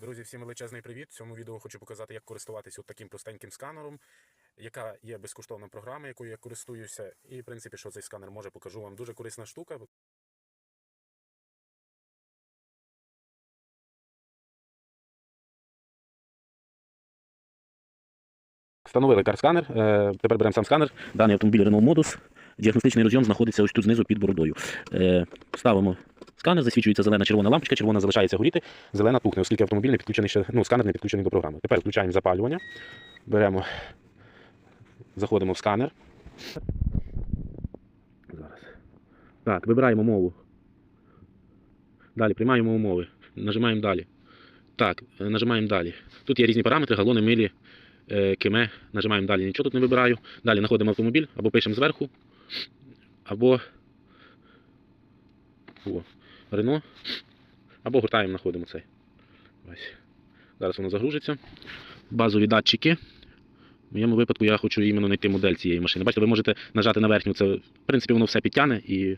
Друзі, всім величезний привіт! В цьому відео хочу показати, як користуватися от таким простеньким сканером, яка є безкоштовна програма, якою я користуюся. І, в принципі, що цей сканер може, покажу вам. Дуже корисна штука. Встановили карсканер. Е, Тепер беремо сам сканер. Даний автомобіль Renault Modus. Діагностичний розйом знаходиться ось тут знизу під бородою. Е, Ставимо сканер, засвічується зелена червона лампочка, червона залишається горіти, зелена тухне, оскільки автомобіль не підключений ще, ну, сканер не підключений до програми. Тепер включаємо запалювання. Беремо, заходимо в сканер. Зараз. Так, вибираємо мову. Далі приймаємо умови. Нажимаємо далі. Так, нажимаємо далі. Тут є різні параметри, галони, милі, е, кеме. Нажимаємо далі. Нічого тут не вибираю. Далі знаходимо автомобіль або пишемо зверху, або о, Рено. Або гуртаємо, знаходимо цей. Ось. Зараз воно загружиться. Базові датчики. В моєму випадку я хочу іменно знайти модель цієї машини. Бачите, ви можете нажати на верхню, це, в принципі, воно все підтягне і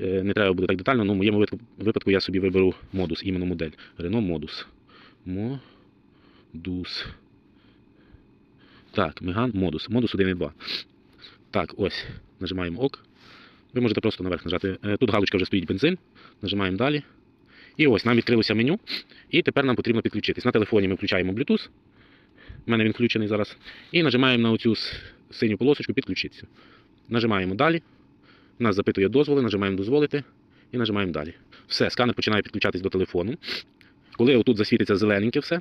е, не треба буде так детально. Ну, в моєму випадку, я собі виберу модус, іменно модель. Renault модус. Модус. Так, Меган модус. Модус 1.2. Так, ось. Нажимаємо ОК. Ви можете просто наверх нажати. Е, Тут галочка вже стоїть бензин. Нажимаємо далі. І ось нам відкрилося меню. І тепер нам потрібно підключитись. На телефоні ми включаємо Bluetooth. У мене він включений зараз. І нажимаємо на оцю синю полосочку підключитися. Нажимаємо далі. Нас запитує дозволи, нажимаємо дозволити і нажимаємо далі. Все, сканер починає підключатись до телефону. Коли отут засвітиться зелененьке все.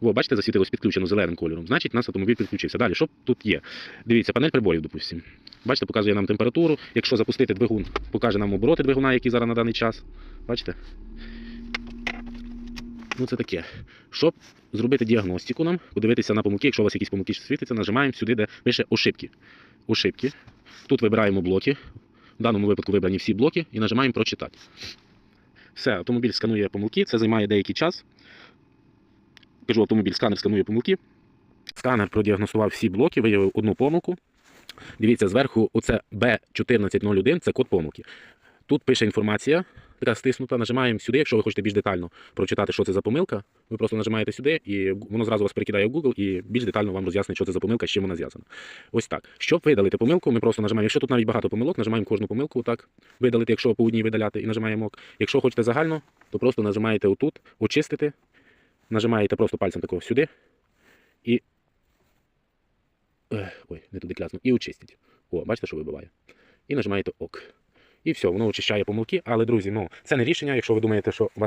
Во, бачите, засвітилось підключено зеленим кольором. Значить, у нас автомобіль підключився. Далі, що тут є? Дивіться, панель приборів, допустимо. Бачите, показує нам температуру. Якщо запустити двигун, покаже нам обороти двигуна, які зараз на даний час. Бачите? Ну, це таке. Щоб зробити діагностику нам, подивитися на помилки, якщо у вас якісь помилки світиться, нажимаємо сюди, де пише ошибки. Ошибки. Тут вибираємо блоки. В даному випадку вибрані всі блоки і нажимаємо прочитати. Все, автомобіль сканує помилки, це займає деякий час. Кажу, автомобіль сканер сканує помилки. Сканер продіагностував всі блоки, виявив одну помилку. Дивіться, зверху оце B1401 це код помилки. Тут пише інформація, така стиснута. Нажимаємо сюди, якщо ви хочете більш детально прочитати, що це за помилка. Ви просто нажимаєте сюди, і воно зразу вас перекидає в Google і більш детально вам роз'яснить, що це за помилка, з чим вона зв'язана. Ось так. Щоб видалити помилку, ми просто нажимаємо. Якщо тут навіть багато помилок, нажимаємо кожну помилку, так, видалити, якщо по одній видаляти, і нажимаємо ок. Якщо хочете загально, то просто нажимаєте отут, очистити, нажимаєте просто пальцем такого сюди і. Ой, не туди кляснув. І очистіть. О, бачите, що вибиває. І нажимаєте ок. І все, воно очищає помилки. Але, друзі, ну це не рішення, якщо ви думаєте, що